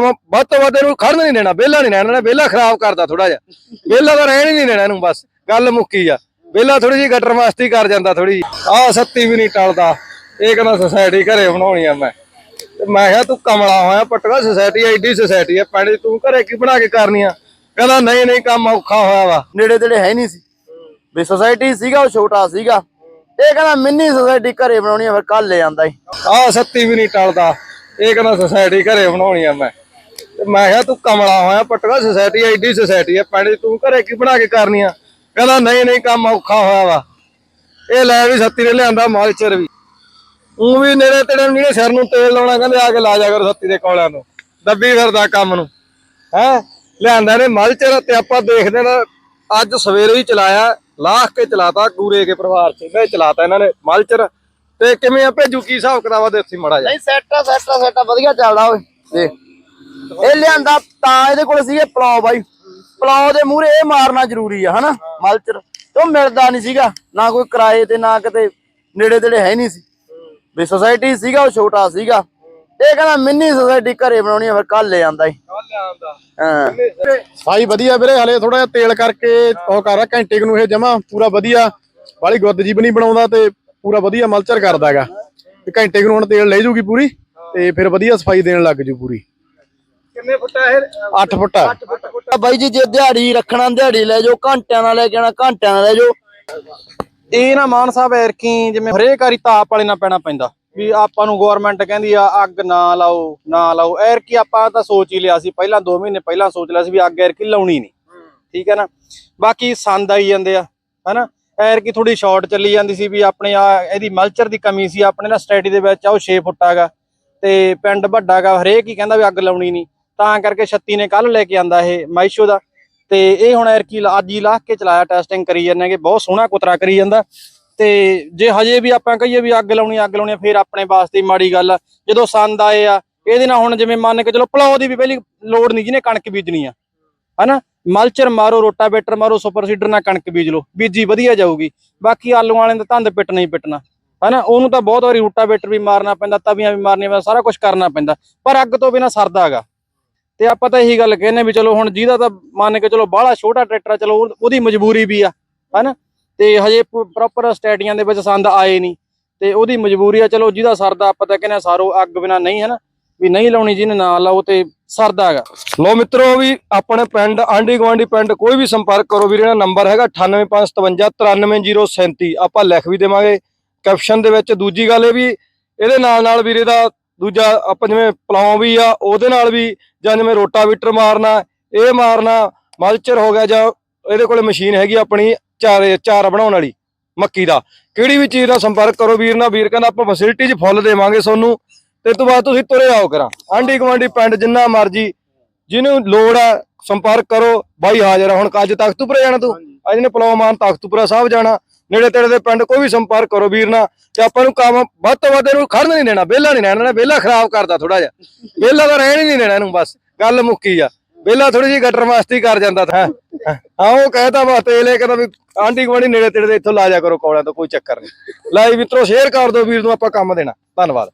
ਵੱਧ ਤੋਂ ਵੱਧ ਇਹਨੂੰ ਖੜਨ ਨਹੀਂ ਦੇਣਾ ਵਿਹਲਾ ਨਹੀਂ ਰਹਿਣਾ ਵਿਹਲਾ ਖਰਾਬ ਕਰਦਾ ਥੋੜਾ ਜਿਹਾ। ਵਿਹਲਾ ਤਾਂ ਰਹਿਣ ਹੀ ਨਹੀਂ ਦੇਣਾ ਇਹਨੂੰ ਬਸ ਗੱਲ ਮੁੱਕੀ ਆ। ਵਿਹਲਾ ਥੋੜੀ ਜਿਹੀ ਗਟਰ ਮਸਤੀ ਕਰ ਜਾਂਦਾ ਥੋੜੀ ਜਿਹੀ। ਆਹ ਸੱਤੀ ਵੀ ਨਹੀਂ ਟਲਦਾ। ਇਹ ਕਹਿੰਦਾ ਸੁਸਾਇਟੀ ਘਰੇ ਬਣਾਉਣੀ ਆ ਮੈਂ। ਤੇ ਮੈਂ ਕਿਹਾ ਤੂੰ ਕਮਲਾ ਹੋਇਆ ਪਟਕਾ ਸੁਸਾਇਟੀ ਐਡੀ ਸੁਸਾਇਟੀ ਆ 'ਚ ਤੂੰ ਘਰੇ ਕੀ ਬਣਾ ਕੇ ਕਰਨੀ ਆ? ਕਹਿੰਦਾ ਨਹੀਂ ਨਹੀਂ ਕੰਮ ਔਖਾ ਹੋਇਆ ਵਾ। ਨੇੜੇ ਤੇੜੇ ਹੈ ਨਹੀਂ ਸੀ। ਵੀ ਸੋਸਾਇਟੀ ਸੀਗਾ ਉਹ ਛੋਟਾ ਸੀਗਾ। ਇਹ ਕਹਿੰਦਾ ਮਿੰਨੀ ਸੋਸਾਇਟੀ ਘਰੇ ਬਣਾਉਣੀ ਆ ਫਿਰ ਕੱਲ ਲੈ ਆਂਦਾ ਸੀ ਆਹ ਸੱਤੀ ਵੀ ਨਹੀਂ ਟਲਦਾ। ਇਹ ਕਹਿੰਦਾ ਸੁਸਾਇਟੀ ਘਰੇ ਬਣਾਉਣੀ ਆ ਮੈਂ। ਤੇ ਮੈਂ ਕਿਹਾ ਤੂੰ ਕਮਲਾ ਹੋਇਆ ਪਟਕਾ ਸੁਸਾਇਟੀ ਐਡੀ ਸੁਸਾਇਟੀ ਆ ਪਿੰਡ ਤੂੰ ਘਰੇ ਕੀ ਬਣਾ ਕੇ ਕਰਨੀ ਆ? ਕਹਿੰਦਾ ਨਹੀਂ ਨਹੀਂ ਕੰਮ ਔਖਾ ਹੋਇਆ ਵਾ। ਇਹ ਲੈ ਵੀ ਸੱਤੀ ਨੇ ਲਿਆਂਦਾ ਮਾਲਚਰ ਵੀ। ਉਹ ਵੀ ਨੇੜੇ ਤੇੜੇ ਜਿਹੜੇ ਸਿਰ ਨੂੰ ਤੇਲ ਲਾਉਣਾ ਕਹਿੰਦੇ ਆ ਕੇ ਲਾ ਜਾ ਕਰੋ ਸੱਤੀ ਦੇ ਕੋਲਿਆਂ ਨੂੰ ਦੱਬੀ ਫਿਰਦਾ ਕੰਮ ਨੂੰ। ਹੈ? ਲਿਆਂਦਾ ਨੇ ਮਲਚਰ ਤੇ ਆਪਾਂ ਦੇਖਦੇ ਨਾ ਅੱਜ ਸਵੇਰੇ ਹੀ ਚਲਾਇਆ ਲਾਹ ਕੇ ਚਲਾਤਾ ਗੂਰੇ ਕੇ ਪਰਿਵਾਰ ਚ ਇਹਨੇ ਚਲਾਤਾ ਇਹਨਾਂ ਨੇ ਮਲਚਰ ਤੇ ਕਿਵੇਂ ਆ ਭੇਜੂ ਕੀ ਹਿਸਾਬ ਕਿਤਾਬ ਆ ਦੇਸੀ ਮੜਾ ਜਾ ਨਹੀਂ ਸੈੱਟ ਸੈੱਟ ਸੈੱਟ ਵਧੀਆ ਚੱਲਦਾ ਓਏ। ਦੇਖ। ਇਹ ਲਿਆਂਦਾ ਤਾਂ ਇਹਦੇ ਕੋਲ ਸੀਗੇ ਪਲਾਉ ਬਾਈ। ਪਲਾਉ ਦੇ ਮੂਹਰੇ ਇਹ ਮਾਰਨਾ ਜ਼ਰੂਰੀ ਆ ਹਨਾ? ਮਲਚਰ। ਤੇ ਉਹ ਮਿਲਦਾ ਨਹੀਂ ਸੀਗਾ। ਨਾ ਕੋਈ ਕਿਰਾਏ ਤੇ ਨਾ ਕਿਤੇ ਨੇੜੇ ਤੇੜੇ ਹੈ ਨਹੀਂ ਸੀ। ਵੀ ਸੋਸਾਇਟੀ ਸੀਗਾ ਉਹ ਛੋਟਾ ਸੀਗਾ। ਇਹ ਕਹਿੰਦਾ ਮਿੰਨੀ ਸੋਸਾਇਟੀ ਘਰੇ ਬਣਾਉਣੀ ਆ ਫਿਰ ਕੱਲ ਲੈ ਆਂਦਾ ਹਾਂ। ਸਫ਼ਾਈ ਵਧੀਆ ਵੀਰੇ ਹਲੇ ਥੋੜਾ ਜਿਹਾ ਤੇਲ ਕਰਕੇ ਉਹ ਕਰ ਰਿਹਾ ਘੰਟੇ ਨੂੰ ਇਹ ਜਮਾ ਪੂਰਾ ਵਧੀਆ। ਬਾਲੀ ਗੁੱਦ ਜੀਬ ਨਹੀਂ ਬਣਾਉਂਦਾ ਤੇ ਪੂਰਾ ਵਧੀਆ ਮਲਚਰ ਕਰਦਾ ਹੈਗਾ। ਤੇ ਘੰਟੇ ਨੂੰ ਹੁਣ ਤੇਲ ਲੈ ਜੂਗੀ ਪੂਰੀ ਤੇ ਫਿਰ ਵਧੀਆ ਸਫ਼ਾਈ ਦੇਣ ਲੱਗ ਜੂ ਪੂਰੀ। ਕਿੰਨੇ ਫੁੱਟ ਇਹ? 8 ਫੁੱਟ ਆ। ਆ ਬਾਈ ਜੀ ਜੇ ਦਿਹਾੜੀ ਰੱਖਣਾ ਦਿਹਾੜੀ ਲੈ ਜਾਓ ਘੰਟਿਆਂ ਨਾਲ ਲੈ ਕੇ ਘੰਟਿਆਂ ਨਾਲ ਲੈ ਜਾਓ। ਇਹ ਨਾ ਮਾਨ ਸਾਹਿਬ ਐਰਕੀ ਜਿਵੇਂ ਹਰੇਕ ਵਾਰੀ ਤਾਪ ਵਾਲੇ ਨਾਲ ਪੈਣਾ ਪੈਂਦਾ। ਵੀ ਆਪਾਂ ਨੂੰ ਗਵਰਨਮੈਂਟ ਕਹਿੰਦੀ ਆ ਅੱਗ ਨਾ ਲਾਓ ਨਾ ਲਾਓ। ਐਰਕੀ ਆਪਾਂ ਤਾਂ ਸੋਚ ਹੀ ਲਿਆ ਸੀ ਪਹਿਲਾਂ 2 ਮਹੀਨੇ ਪਹਿਲਾਂ ਸੋਚ ਲਿਆ ਸੀ ਵੀ ਅੱਗ ਐਰਕੀ ਲਾਉਣੀ ਨਹੀਂ। ਠੀਕ ਹੈ ਨਾ? ਬਾਕੀ ਸੰਦ ਆਈ ਜਾਂਦੇ ਆ ਹਨਾ? ਐਰਕੀ ਥੋੜੀ ਸ਼ਾਰਟ ਚੱਲੀ ਜਾਂਦੀ ਸੀ ਵੀ ਆਪਣੇ ਆ ਇਹਦੀ ਮਲਚਰ ਦੀ ਕਮੀ ਸੀ ਆਪਣੇ ਨਾ ਸਟੇਡੀ ਦੇ ਵਿੱਚ ਆ ਉਹ 6 ਫੁੱਟ ਆਗਾ ਤੇ ਪਿੰਡ ਵੱਡਾ ਗਾ ਹਰੇਕ ਹੀ ਕਹਿੰਦਾ ਵੀ ਅੱਗ ਲਾਉਣੀ ਨਹੀਂ। ਤਾਂ ਕਰਕੇ 36 ਨੇ ਕੱਲ ਲੈ ਕੇ ਆਂਦਾ ਇਹ ਮਾਈਸ਼ੋ ਦਾ। ਤੇ ਇਹ ਹੁਣ ਐਰਕੀ ਅੱਜ ਹੀ ਲਾਹ ਕੇ ਚਲਾਇਆ ਟੈਸਟਿੰਗ ਕਰੀ ਜਾਂਦੇ ਕਿ ਬਹੁਤ ਸੋਹਣਾ ਕੁਤਰਾ ਕਰੀ ਜਾਂਦਾ। ਤੇ ਜੇ ਹਜੇ ਵੀ ਆਪਾਂ ਕਹੀਏ ਵੀ ਅੱਗ ਲਾਉਣੀ ਅੱਗ ਲਾਉਣੀ ਆ, ਫਿਰ ਆਪਣੇ ਵਾਸਤੇ ਮਾੜੀ ਗੱਲ ਆ। ਜਦੋਂ ਸੰਦ ਆਏ ਆ ਇਹਦੇ ਨਾਲ ਹੁਣ ਜਿਵੇਂ ਮੰਨ ਕੇ ਚਲੋ ਪਲਾਉ ਦੀ ਵੀ ਪਹਿਲੀ ਲੋੜ ਨਹੀਂ ਜਿਹਨੇ ਕਣਕ ਬੀਜਣੀ ਆ। ਹਨਾ? ਮਲਚਰ ਮਾਰੋ ਰੋਟਾਵੇਟਰ ਮਾਰੋ ਸੁਪਰ ਸੀਡਰ ਨਾਲ ਕਣਕ ਬੀਜ ਲਓ। ਬੀਜੀ ਵਧੀਆ ਜਾਊਗੀ। ਬਾਕੀ ਆਲੂ ਵਾਲਿਆਂ ਦਾ ਧੰਦ ਪਿੱਟਣਾ ਹੀ ਪਿੱਟਣਾ। ਹਨਾ? ਉਹਨੂੰ ਤਾਂ ਬਹੁਤ ਵਾਰੀ ਰੋਟਾਵੇਟਰ ਵੀ ਮਾਰਨਾ ਪੈਂਦਾ ਤਵੀਆਂ ਵੀ ਮਾਰਨੀਆਂ ਪੈਂਦਾ ਸਾਰਾ ਕੁਝ ਕਰਨਾ ਪੈਂਦਾ। ਪਰ ਅੱਗ ਤੋਂ ਬਿਨਾ ਸਰਦਾ ਹੈਗਾ। ਤੇ ਆਪਾਂ ਤਾਂ ਇਹੀ ਗੱਲ ਕਹਿੰਨੇ ਵੀ ਚਲੋ ਹੁਣ ਜਿਹਦਾ ਤਾਂ ਮੰਨ ਕੇ ਚਲੋ ਬਾਹਲਾ ਛੋਟਾ ਟਰੈਕਟਰ ਚਲੋ ਉਹਦੀ ਮਜਬੂਰੀ ਵੀ ਆ, ਹਨਾ? ਤੇ ਹਜੇ ਪ੍ਰੋਪਰ ਸਟੇਡੀਆਂ ਦੇ ਵਿੱਚ ਸੰਦ ਆਏ ਨਹੀਂ, ਤੇ ਉਹਦੀ ਮਜਬੂਰੀ ਆ, ਚਲੋ ਜਿਹਦਾ ਸਰਦਾ ਆਪਾਂ ਤਾਂ ਕਹਿੰਦੇ ਸਾਰੋ ਅੱਗ ਬਿਨਾ ਨਹੀਂ, ਹਨਾ? ਵੀ ਨਹੀਂ ਲਾਉਣੀ ਜਿਹਨੇ ਨਾ ਲਾਓ ਤੇ ਸਰਦਾ ਹੈਗਾ। ਲੋ ਮਿੱਤਰੋ ਵੀ ਆਪਣੇ ਪਿੰਡ, ਆਂਢੀ ਗੁਆਂਢੀ ਪਿੰਡ ਕੋਈ ਵੀ ਸੰਪਰਕ ਕਰੋ ਵੀਰੇ ਦਾ ਨੰਬਰ ਹੈਗਾ 9857 93037 ਆਪਾਂ ਲਿਖ ਵੀ ਦੇਵਾਂਗੇ। ਕੈਪਸ਼ਨ ਦੇ ਵਿੱਚ ਦੂਜੀ ਗੱਲ ਇਹ ਵੀ, ਇਹਦੇ ਨਾਲ ਨਾਲ ਵੀਰੇ ਦਾ ਦੂਜਾ ਆਪਾਂ ਜਿਵੇਂ ਪਲਾਉ ਵੀ ਆ ਉਹਦੇ ਨਾਲ ਵੀ ਜਾਂ ਜਿਵੇਂ ਰੋਟਾਵੀਟਰ ਮਾਰਨਾ ਇਹ ਮਾਰਨਾ ਮਲਚਰ ਹੋ ਗਿਆ ਜਾਂ ਇਹਦੇ ਕੋਲੇ ਮਸ਼ੀਨ ਹੈਗੀ ਆਪਣੀ ਚਾਰੇ ਚਾਰ ਬਣਾਉਣ ਵਾਲੀ ਮੱਕੀ ਦਾ। ਕਿਹੜੀ ਵੀ ਚੀਜ਼ ਦਾ ਸੰਪਰਕ ਕਰੋ ਵੀਰ ਨਾਲ ਵੀਰ ਕਹਿੰਦਾ ਆਪਾਂ ਫੈਸਿਲਿਟੀ 'ਚ ਫੁੱਲ ਦੇਵਾਂਗੇ ਤੁਹਾਨੂੰ ਤੇ ਤੋਂ ਬਾਅਦ ਤੁਸੀਂ ਤੁਰੇ ਆਓ ਕਰਾਂ ਆਂਢੀ ਗੁਆਂਢੀ ਪਿੰਡ ਜਿੰਨਾ ਮਰਜ਼ੀ ਜਿਹਨੂੰ ਲੋੜ ਆ ਸੰਪਰਕ ਕਰੋ ਬਾਈ ਹਾਜ਼ਰ ਹੁਣ ਅੱਜ ਤਖਤੂਪੁਰੇ ਜਾਣਾ ਤੂੰ? ਅੱਜ ਨੇ ਪਲੌਮਾਨ ਤਖਤੂਪੁਰਾ ਸਾਹਿਬ ਜਾਣਾ। ਨੇੜੇ ਤੇੜੇ ਦੇ ਪਿੰਡ ਕੋਈ ਵੀ ਸੰਪਰਕ ਕਰੋ ਵੀਰ ਨਾਲ, ਤੇ ਆਪਾਂ ਨੂੰ ਕੰਮ ਵੱਧ ਤੋਂ ਵੱਧ ਇਹਨੂੰ ਖੜਨ ਨਹੀਂ ਦੇਣਾ, ਵਿਹਲਾ ਨਹੀਂ ਰਹਿਣਾ ਵਿਹਲਾ ਖਰਾਬ ਕਰਦਾ ਥੋੜਾ ਜਿਹਾ। ਵਿਹਲਾ ਤਾਂ ਰਹਿਣ ਹੀ ਨਹੀਂ ਦੇਣਾ ਇਹਨੂੰ ਬਸ, ਗੱਲ ਮੁੱਕੀ ਆ। ਵਿਹਲਾ ਥੋੜੀ ਜਿਹੀ ਗਟਰ ਮਸਤੀ ਕਰ ਜਾਂਦਾ ਤਾਂ, ਹਾਂ। ਉਹ ਕਹਿਤਾ ਵਾ ਤੇਲ ਇਹ ਕਹਿੰਦਾ ਵੀ ਆਂਢੀ ਗੁਆਂਢੀ ਨੇੜੇ ਤੇੜੇ ਦੇ ਇੱਥੋਂ ਲਾ ਜਾ ਕਰੋ ਕੋਲਿਆਂ ਤੋਂ, ਕੋਈ ਚੱਕਰ ਨਹੀਂ। ਲਾਈ ਮਿੱਤਰੋ ਸ਼ੇਅਰ ਕਰ ਦਿਓ ਵੀਰ ਨੂੰ ਆਪਾਂ ਕੰਮ ਦੇਣਾ। ਧੰਨਵਾਦ।